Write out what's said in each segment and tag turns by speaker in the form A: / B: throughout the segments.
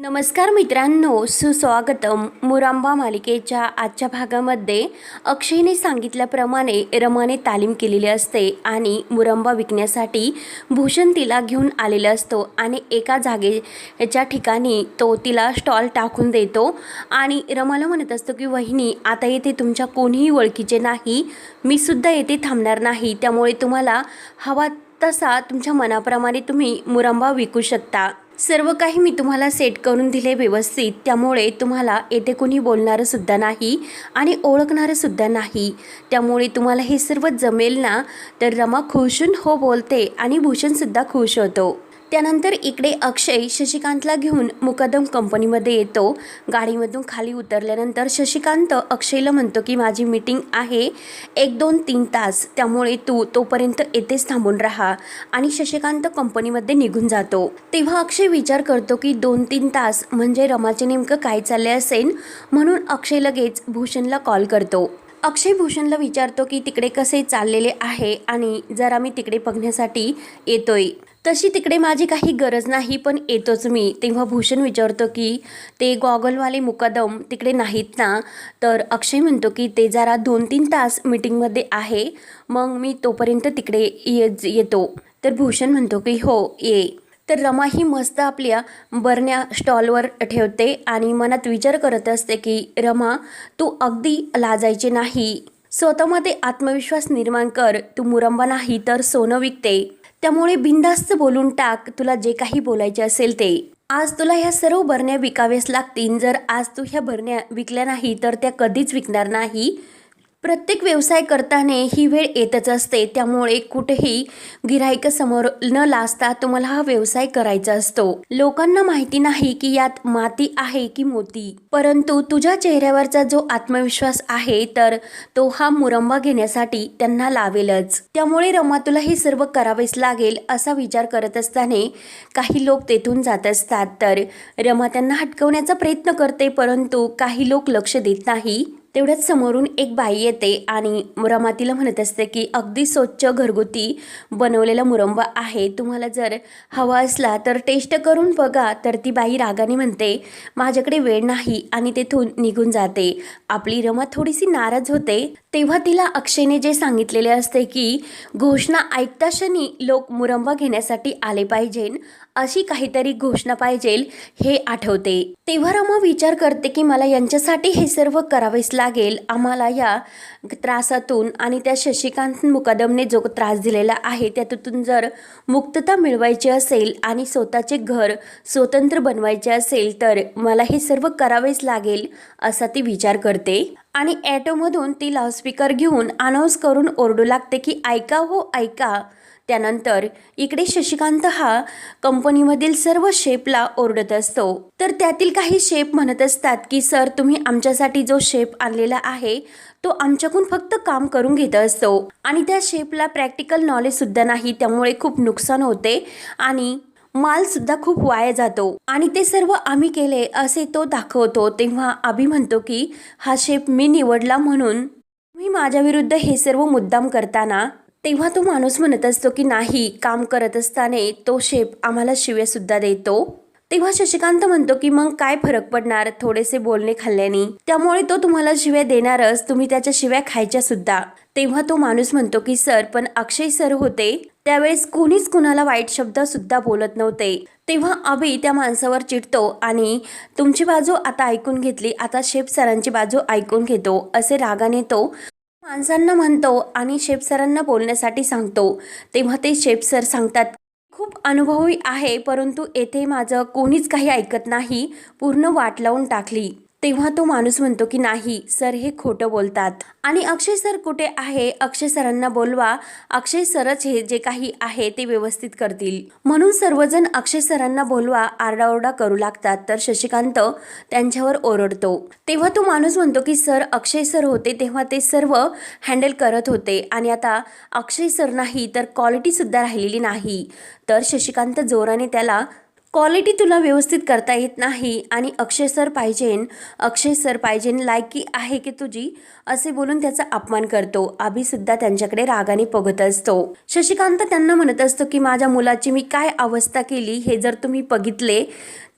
A: नमस्कार मित्रांनो सुस्वागतम मुरांबा मालिकेच्या आजच्या भागामध्ये अक्षयने सांगितल्याप्रमाणे रमाने तालीम केलेली असते आणि मुरंबा विकण्यासाठी भूषण तिला घेऊन आलेला असतो आणि एका जागेच्या ठिकाणी तो तिला स्टॉल टाकून देतो आणि रमाला म्हणत असतो की वहिनी आता येथे तुमच्या कोणीही ओळखीचे नाही मी सुद्धा येथे थांबणार नाही त्यामुळे तुम्हाला हवा तसा तुमच्या मनाप्रमाणे तुम्ही मुरंबा विकू शकता. सर्व काही मी तुम्हाला सेट करून दिले व्यवस्थित. त्यामुळे तुम्हाला येथे कोणी बोलणारंसुद्धा नाही आणि ओळखणारंसुद्धा नाही. त्यामुळे तुम्हाला हे सर्व जमेल ना? तर रमा खुशून हो बोलते आणि भूषणसुद्धा खुश होतो. त्यानंतर इकडे अक्षय शशिकांतला घेऊन मुकदम कंपनीमध्ये येतो. गाडीमधून खाली उतरल्यानंतर शशिकांत अक्षयला म्हणतो की माझी मीटिंग आहे. एक दोन तीन तास. त्यामुळे तू तोपर्यंत येथेच थांबून राहा. आणि शशिकांत कंपनीमध्ये निघून जातो. तेव्हा अक्षय विचार करतो की दोन तीन तास म्हणजे रमाचे नेमकं काय चालले असेल म्हणून अक्षय लगेच भूषणला कॉल करतो. अक्षय भूषणला विचारतो की तिकडे कसे चाललेले आहे? आणि जरा मी तिकडे बघण्यासाठी येतोय. तशी तिकडे माझी काही गरज नाही पण येतोच मी. तेव्हा भूषण विचारतो की ते गॉगलवाले मुकदम तिकडे नाहीत ना? तर अक्षय म्हणतो की ते जरा दोन तीन तास मीटिंगमध्ये आहे मग मी तोपर्यंत तिकडे ये येतो. तर भूषण म्हणतो की हो ये. तर रमा ही मस्त आपल्या बरण्या स्टॉलवर ठेवते आणि मनात विचार करत असते की रमा तू अगदी लाजायचे नाही. स्वतःमध्ये आत्मविश्वास निर्माण कर. तू मुरंबा नाही तर सोनं विकते. त्यामुळे बिंदास्त बोलून टाक तुला जे काही बोलायचे असेल ते. आज तुला ह्या सर्व बरण्या विकाव्यास लागतील. जर आज तू ह्या बरण्या विकल्या नाही तर त्या कधीच विकणार नाही. प्रत्येक व्यवसाय करताना ही वेळ येतच असते. त्यामुळे कुठेही गिराईक समोर न लाजता तुम्हाला हा व्यवसाय करायचा असतो. लोकांना माहिती नाही की यात माती आहे की मोती. परंतु तुझ्या चेहऱ्यावरचा जो आत्मविश्वास आहे तर तो हा मुरंबा घेण्यासाठी त्यांना लावेलच. त्यामुळे रमा तुला हे सर्व करावेच लागेल असा विचार करत असताना काही लोक तेथून जात असतात. तर रमा त्यांना हटकवण्याचा प्रयत्न करते परंतु काही लोक लक्ष देत नाही. तेवढ्याच समोरून एक बाई येते आणि रमातीला म्हणत असते की अगदी स्वच्छ घरगुती बनवलेला मुरंबा आहे. तुम्हाला जर हवा असला तर टेस्ट करून बघा. तर ती बाई रागाने म्हणते माझ्याकडे वेळ नाही. आणि तेथून निघून जाते. आपली रमा थोडीशी नाराज होते. तेव्हा तिला अक्षयने जे सांगितलेले असते की घोषणा ऐकता क्षणी लोक मुरंबा घेण्यासाठी आले पाहिजे अशी काहीतरी घोषणा पाहिजे हे आठवते. तेव्हा रमा विचार करते की मला यांच्यासाठी हे सर्व करावेच लागेल. आम्हाला या त्रासातून आणि त्या शशिकांत मुकदमने जो त्रास दिलेला आहे त्यातून जर मुक्तता मिळवायची असेल आणि स्वतःचे घर स्वतंत्र बनवायचे असेल तर मला हे सर्व करावेच लागेल असा ती विचार करते. आणि ॲटोमधून ती लाऊडस्पीकर घेऊन अनाऊन्स करून ओरडू लागते की ऐका हो ऐका. त्यानंतर इकडे शशिकांत हा कंपनीमधील सर्व शेपला ओरडत असतो. तर त्यातील काही शेप म्हणत असतात की सर तुम्ही आमच्यासाठी जो शेप आणलेला आहे तो आमच्याकडून फक्त काम करून घेत असतो. आणि त्या शेपला प्रॅक्टिकल नॉलेजसुद्धा नाही त्यामुळे खूप नुकसान होते आणि मालसुद्धा खूप वाया जातो. आणि ते सर्व आम्ही केले असे तो दाखवतो. तेव्हा आम्ही म्हणतो की हा शेप मी निवडला म्हणून. मी माझ्या विरुद्ध हे सर्व मुद्दाम करताना तेव्हा तो माणूस म्हणत असतो की नाही काम करत असताना तो शेप आम्हाला शिव्यासुद्धा देतो. तेव्हा शशिकांत म्हणतो की मग काय फरक पडणार थोडेसे बोलणे खाल्ल्याने? त्यामुळे तो तुम्हाला शिव्या देणारच तुम्ही त्याच्या शिव्या खायच्या सुद्धा. तेव्हा तो माणूस म्हणतो की सर पण अक्षय सर होते त्यावेळेस कोणीच कुणाला वाईट शब्द सुद्धा बोलत नव्हते. तेव्हा अभि त्या माणसावर चिडतो आणि तुमची बाजू आता ऐकून घेतली आता शेप सरांची बाजू ऐकून घेतो असे रागाने तो माणसांना म्हणतो आणि शेफ सरांना बोलण्यासाठी सांगतो. तेव्हा ते शेफ सर सांगतात खूप अनुभवी आहे परंतु येथे माझं कोणीच काही ऐकत नाही. पूर्ण वाट लावून टाकली. तेव्हा तो माणूस म्हणतो की नाही सर हे खोटं बोलतात. आणि अक्षय सर कुठे आहे? अक्षय सरांना बोलवा. अक्षय सरच हे जे काही आहे ते व्यवस्थित करतील. म्हणून सर्वजण अक्षय सरांना बोलवा आरडाओरडा करू लागतात. तर शशिकांत त्यांच्यावर ओरडतो. तेव्हा तो माणूस म्हणतो की सर अक्षय सर होते तेव्हा ते सर्व हँडल करत होते. आणि आता अक्षय सर नाही तर क्वालिटीसुद्धा राहिलेली नाही. तर शशिकांत जोराने त्याला क्वालिटी तुला व्यवस्थित करता येत नाही आणि अक्षय सर पाहिजेन अक्षय सर पाहिजेन लायकी आहे की तुझी असे बोलून त्याचा अपमान करतो. आभीसुद्धा त्यांच्याकडे रागाने बघत असतो. शशिकांत त्यांना म्हणत असतो की माझ्या मुलाची मी काय अवस्था केली हे जर तुम्ही बघितले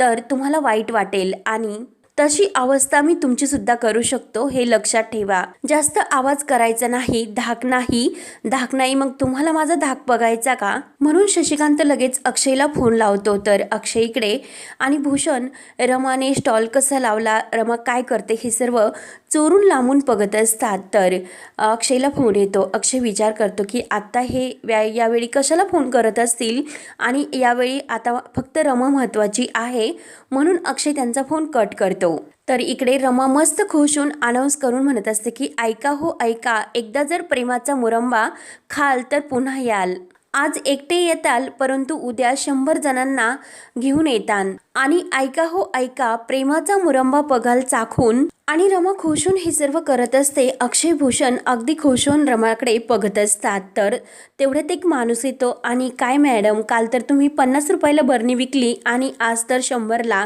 A: तर तुम्हाला वाईट वाटेल आणि तशी अवस्था मी तुमची सुद्धा करू शकतो हे लक्षात ठेवा. जास्त आवाज करायचा नाही धाक नाही. धाक नाही मग तुम्हाला माझा धाक बघायचा का? म्हणून शशिकांत लगेच अक्षयला फोन लावतो. तर अक्षय इकडे. आणि भूषण रमाने स्टॉल कसा लावला? रमा काय करते? हे सर्व चोरून लांबून बघत असतात. तर अक्षयला फोन येतो. अक्षय विचार करतो की आत्ता हे व्या यावेळी कशाला फोन करत असतील? आणि यावेळी आता फक्त रमा महत्त्वाची आहे म्हणून अक्षय त्यांचा फोन कट करतो. तर इकडे रमा मस्त खुश होऊन अनाऊन्स करून म्हणत असते की ऐका हो ऐका. एकदा जर प्रेमाचा मुरंबा खाल तर पुन्हा याल. आज एकटे येताल परंतु उद्या शंभर जणांना घेऊन येतान. आणि ऐका हो ऐका प्रेमाचा मुरंबा पगाल चाखून आणि रमा खुशून हे सर्व करत असते अक्षय भूषण अगदी खुशून रमाकडे बघत असतात. तर तेवढ्यात एक माणूस येतो आणि काय मॅडम काल तर तुम्ही पन्नास रुपयाला बरणी विकली आणि आज तर शंभरला.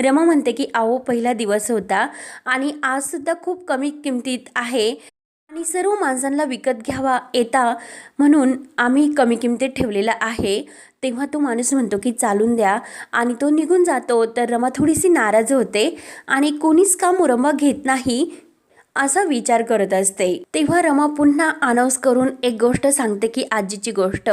A: रमा म्हणते की अहो पहिला दिवस होता आणि आज सुद्धा खूप कमी किमतीत आहे. आणि सर्व माणसांना विकत घ्यावा येता म्हणून आम्ही कमी किमतीत ठेवलेला आहे. तेव्हा तो माणूस म्हणतो की चालून द्या. आणि तो निघून जातो. तर रमा थोडीशी नाराज होते आणि कोणीच का मुरंबा घेत नाही. असा विचार करत असते. तेव्हा रमा पुन्हा अनाऊन्स करून एक गोष्ट सांगते की आजीची गोष्ट.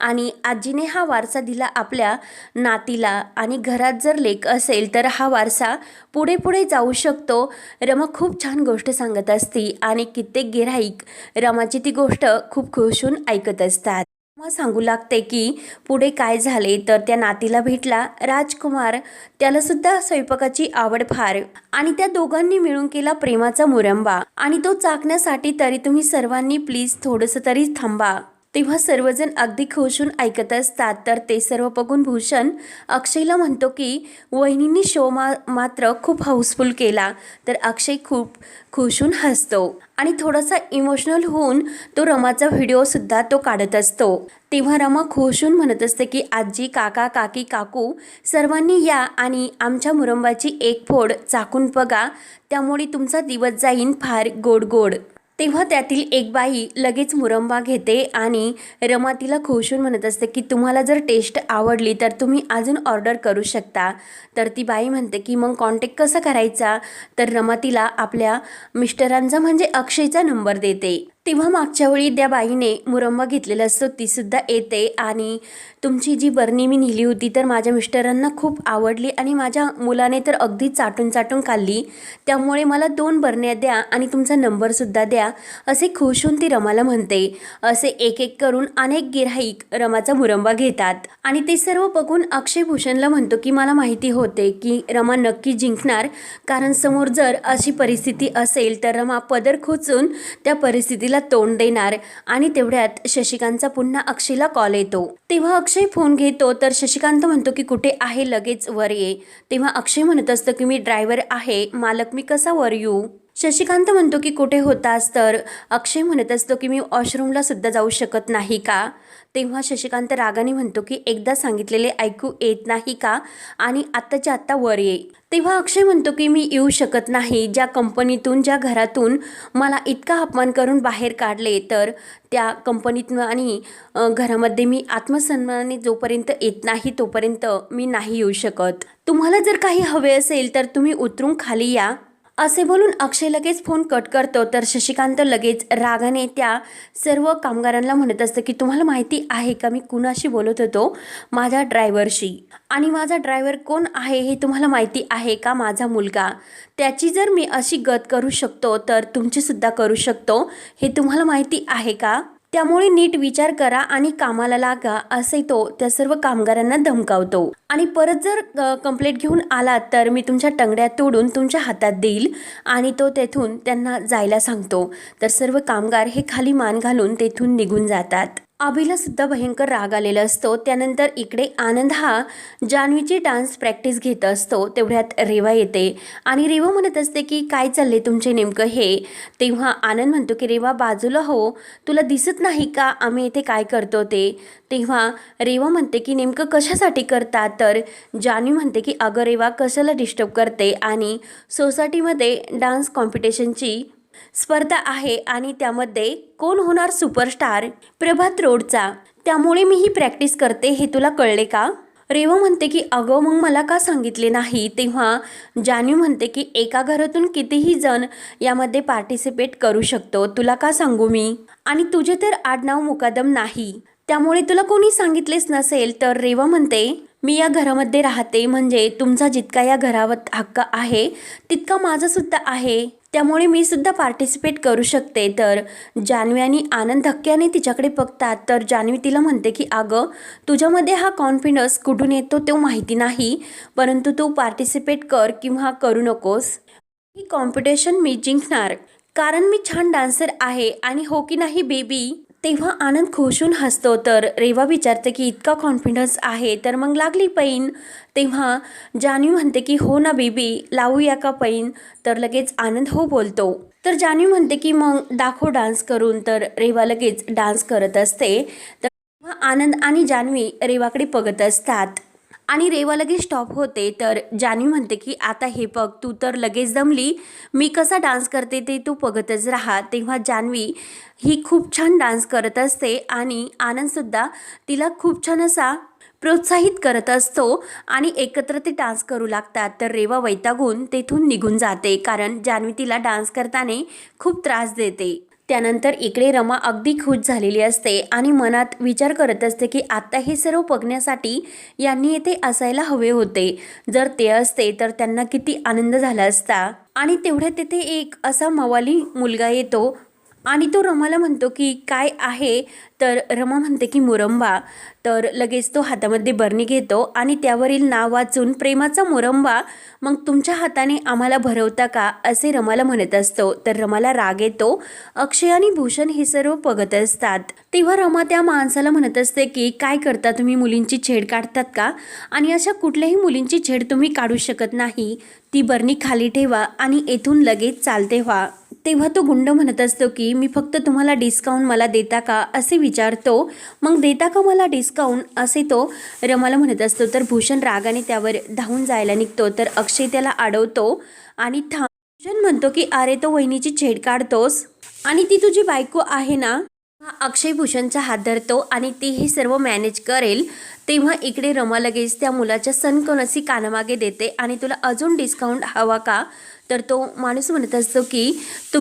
A: आणि आजीने हा वारसा दिला आपल्या नातीला. आणि घरात जर लेख असेल तर हा वारसा पुढे पुढे जाऊ शकतो. रमा खूप छान गोष्ट सांगत असती. आणि कित्येक गिऱ्हाईक रमाची ती गोष्ट खूप खुश होऊन ऐकत असतात. मग सांगू लागते की पुढे काय झाले तर त्या नातीला भेटला राजकुमार. त्याला सुद्धा स्वयंपाकाची आवड फार. आणि त्या दोघांनी मिळून केला प्रेमाचा मुरंबा. आणि तो चाकण्यासाठी तरी तुम्ही सर्वांनी प्लीज थोडंसं तरी थांबा. तेव्हा सर्वजण अगदी खुश होऊन ऐकत असतात. तर ते सर्व बघून भूषण अक्षयला म्हणतो की वहिनींनी शो मा मात्र खूप हाऊसफुल केला. तर अक्षय खूप खुश होऊन हसतो आणि थोडासा इमोशनल होऊन तो रमाचा व्हिडिओसुद्धा तो काढत असतो. तेव्हा रमा खुश होऊन म्हणत असते की आजी काका काकी काकू सर्वांनी या आणि आमच्या मुरंबाची एक फोड चाकून बघा. त्यामुळे तुमचा दिवस जाईन फार गोड गोड तेव्हा त्यातील एक बाई लगेच मुरंबा घेते आणि रमा तिला खुशून म्हणत असते की तुम्हाला जर टेस्ट आवडली तर तुम्ही अजून ऑर्डर करू शकता. तर ती बाई म्हणते की मग कॉन्टॅक्ट कसा करायचा? तर रमा तिला आपल्या मिस्टरांचा म्हणजे अक्षयचा नंबर देते. तेव्हा मागच्या वेळी त्या बाईने मुरंबा घेतलेला असतो तीसुद्धा येते आणि तुमची जी बरणी मी नेली होती तर माझ्या मिस्टरांना खूप आवडली आणि माझ्या मुलाने तर अगदी चाटून चाटून खाल्ली. त्यामुळे मला दोन बरण्या द्या आणि तुमचा नंबरसुद्धा द्या असे खुश होऊन ती रमाला म्हणते. असे एक एक करून अनेक गिऱ्हाईक रमाचा मुरंबा घेतात. आणि ते सर्व बघून अक्षय भूषणला म्हणतो की मला माहिती होते की रमा नक्की जिंकणार कारण समोर जर अशी परिस्थिती असेल तर रमा पदर खोचून त्या परिस्थितीला तोंड देणार आणि तेवढ्यात शशिकांतचा पुन्हा अक्षयला कॉल येतो. तेव्हा अक्षय फोन घेतो तर शशिकांत म्हणतो की कुठे आहे? लगेच वर ये. तेव्हा अक्षय म्हणत असतो की मी ड्रायव्हर आहे. मालक मी कसा वर येऊ? शशिकांत म्हणतो की कुठे होतास तर? अक्षय म्हणत असतो की मी वॉशरूमला सुद्धा जाऊ शकत नाही का? तेव्हा शशिकांत रागाने म्हणतो की एकदा सांगितलेले ऐकू येत नाही का? आणि आत्ताच्या आत्ता वर ये. तेव्हा अक्षय म्हणतो की मी येऊ शकत नाही. ज्या कंपनीतून ज्या घरातून मला इतका अपमान करून बाहेर काढले तर त्या कंपनीतनं आणि घरामध्ये मी आत्मसन्मानाने जोपर्यंत येत नाही तोपर्यंत मी नाही येऊ शकत. तुम्हाला जर काही हवे असेल तर तुम्ही उतरून खाली या. असे बोलून अक्षय लगेच फोन कट करतो. तर शशिकांत लगेच रागाने त्या सर्व कामगारांना म्हणत असतं की तुम्हाला माहिती आहे का मी कुणाशी बोलत होतो? माझ्या ड्रायव्हरशी. आणि माझा ड्रायव्हर कोण आहे हे तुम्हाला माहिती आहे का माझा मुलगा? त्याची जर मी अशी गत करू शकतो तर तुमचीसुद्धा करू शकतो हे तुम्हाला माहिती आहे का? त्यामुळे नीट विचार करा आणि कामाला लागा असे तो त्या सर्व कामगारांना धमकावतो. आणि परत जर कंप्लेंट घेऊन आलात तर मी तुमच्या टंगड्या तोडून तुमच्या हातात देईल आणि तो तेथून त्यांना जायला सांगतो. तर सर्व कामगार हे खाली मान घालून तेथून निघून जातात. अभिला सुद्धा भयंकर राग आलेला असतो. त्यानंतर इकडे आनंद हा जान्हवीची डान्स प्रॅक्टिस घेत असतो. तेवढ्यात रेवा येते. आणि रेवा म्हणत असते की काय चालले तुमचे नेमकं हे? तेव्हा आनंद म्हणतो की रेवा बाजूला हो. तुला दिसत नाही का? आम्ही इथे काय करतो ते? तेव्हा रेवा म्हणते की नेमकं कशासाठी करतात तर जान्हवी म्हणते की अगं रेवा कशाला डिस्टर्ब करते? आणि सोसायटीमध्ये डान्स कॉम्पिटिशनची स्पर्धा आहे आणि त्यामध्ये कोण होणार सुपरस्टार प्रभात रोडचा? त्यामुळे मी ही प्रॅक्टिस करते हे तुला कळले का? रेवा म्हणते की अगं मग मला का सांगितले नाही? तेव्हा जानवी म्हणते की एका घरातून कितीही जण यामध्ये पार्टिसिपेट करू शकतो. तुला का सांगू मी? आणि तुझे तर आडनाव मुकादम नाही. त्यामुळे तुला कोणी सांगितलेच नसेल तर रेवा म्हणते मी या घरामध्ये राहते. म्हणजे तुमचा जितका या घरावर हक्क आहे तितका माझासुद्धा आहे. त्यामुळे मी सुद्धा पार्टिसिपेट करू शकते. तर जान्हवी आणि आनंद धक्क्याने तिच्याकडे बघतात. तर जान्हवी तिला म्हणते की अगं तुझ्यामध्ये हा कॉन्फिडन्स कुठून येतो तो माहिती नाही परंतु तू पार्टिसिपेट कर किंवा करू नकोस. ही कॉम्पिटिशन मी जिंकणार. कारण मी छान डान्सर आहे आणि हो की नाही बेबी तेव्हा आनंद खुशून हसतो. तर रेवा विचारते की इतका कॉन्फिडन्स आहे तर मग लागली पैन? तेव्हा जान्हवी म्हणते की हो ना बेबी लावूया का पैन? तर लगेच आनंद हो बोलतो. तर जान्हवी म्हणते की मग दाखव डान्स करून. तर रेवा लगेच डान्स करत असते. तर तेव्हा आनंद आणि जान्हवी रेवाकडे बघत असतात. आणि रेवा लगेच स्टॉप होते. तर जान्हवी म्हणते की आता हे बघ तू तर लगेच जमली. मी कसा डान्स करते ते तू बघतच राहा. तेव्हा जान्हवी ही खूप छान डान्स करत असते आणि आनंदसुद्धा तिला खूप छान असा प्रोत्साहित करत असतो आणि एकत्र ते डान्स करू लागतात. तर रेवा वैतागून तेथून निघून जाते कारण जान्हवी तिला डान्स करताना खूप त्रास देते. त्यानंतर इकडे रमा अगदी खुश झालेली असते आणि मनात विचार करत असते की आत्ता हे सर्व बघण्यासाठी यांनी येथे असायला हवे होते. जर ते असते तर त्यांना किती आनंद झाला असता. आणि तेवढ्या तेथे एक असा मवाली मुलगा येतो आणि तो रमाला म्हणतो की काय आहे? तर रमा म्हणते की मुरंबा. तर लगेच तो हातामध्ये बरणी घेतो आणि त्यावरील नाव वाचून प्रेमाचा मुरंबा मग तुमच्या हाताने आम्हाला भरवता का? असे रमाला म्हणत असतो. तर रमाला राग येतो. अक्षय आणि भूषण हे सर्व बघत असतात. तेव्हा रमा त्या माणसाला म्हणत असते की काय करता तुम्ही? मुलींची छेड काढतात का? आणि अशा कुठल्याही मुलींची छेड तुम्ही काढू शकत नाही. ती बरणी खाली ठेवा आणि येथून लगेच चालते व्हा. तेव्हा तो गुंड म्हणत असतो की मी फक्त तुम्हाला डिस्काउंट मला देता का? असे विचारतो. मग देता का मला डिस्काउंट असे तो रमाला म्हणत असतो. तर भूषण रागाने त्यावर धावून जायला निघतो. तर अक्षय त्याला अडवतो आणि थांब. भूषण म्हणतो की अरे तो वहिनीची छेड काढतोस आणि ती तुझी बायको आहे ना? हा अक्षय भूषणचा हात धरतो आणि ती हे सर्व मॅनेज करेल. तेव्हा इकडे रमा लगेच त्या मुलाच्या सनकोनसी कानामागे देते आणि तुला अजून डिस्काउंट हवा का? तर तो माणूस म्हणत असतो की तू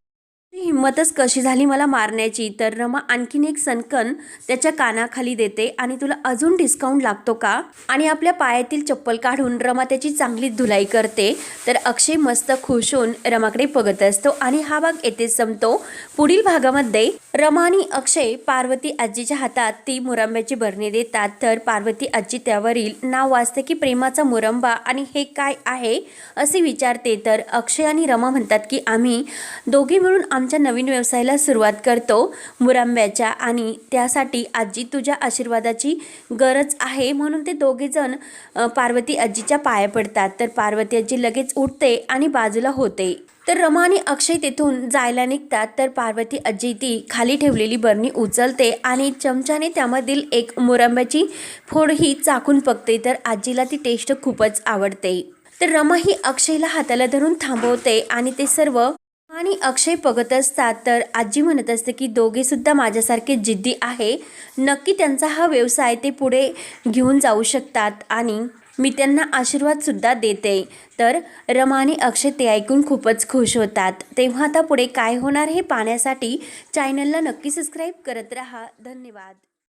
A: हिंमतच कशी झाली मला मारण्याची तर रमा आणखीन एक सनकन त्याच्या कानाखाली देते आणि तुला अजून डिस्काउंट लागतो का? आणि आपल्या पायातील चप्पल काढून रमा त्याची चांगली धुलाई करते. तर अक्षय मस्त खुश होऊन रमाकडे बघत असतो आणि हा भाग येथेच संपतो. पुढील भागामध्ये रमानी अक्षय पार्वती आजीच्या हातात ती मुरंब्याची बरणी देतात. तर पार्वती आजी त्यावरील नाव वाचते की प्रेमाचा मुरंबा आणि हे काय आहे? असे विचारते. तर अक्षय आणि रमा म्हणतात की आम्ही दोघे मिळून आमच्या नवीन व्यवसायाला सुरुवात करतो मुरांब्याच्या आणि त्यासाठी आजी तुझ्या आशीर्वादाची गरज आहे. म्हणून ते दोघेजण पार्वती आजीच्या पाया पडतात. तर पार्वती आजी लगेच उठते आणि बाजूला होते. तर रमा आणि अक्षय तेथून जायला निघतात. तर पार्वती आजी ती खाली ठेवलेली बरणी उचलते आणि चमच्याने त्यामधील एक मुरंब्याची फोड ही चाकून बघते तर आजीला ती टेस्ट खूपच आवडते. तर रमा ही अक्षयला हाताला धरून थांबवते आणि ते सर्व आणि अक्षय बघत असतात. तर आजी म्हणत असते की दोघे सुद्धा माझ्यासारखे जिद्दी आहे. नक्की त्यांचा हा व्यवसाय ते पुढे घेऊन जाऊ शकतात. आणि मी त्यांना आशीर्वादसुद्धा देते. तर रमा आणि अक्षय ते ऐकून खूपच खुश होतात. तेव्हा आता पुढे काय होणार हे पाहण्यासाठी चॅनलला नक्की सबस्क्राईब करत राहा. धन्यवाद.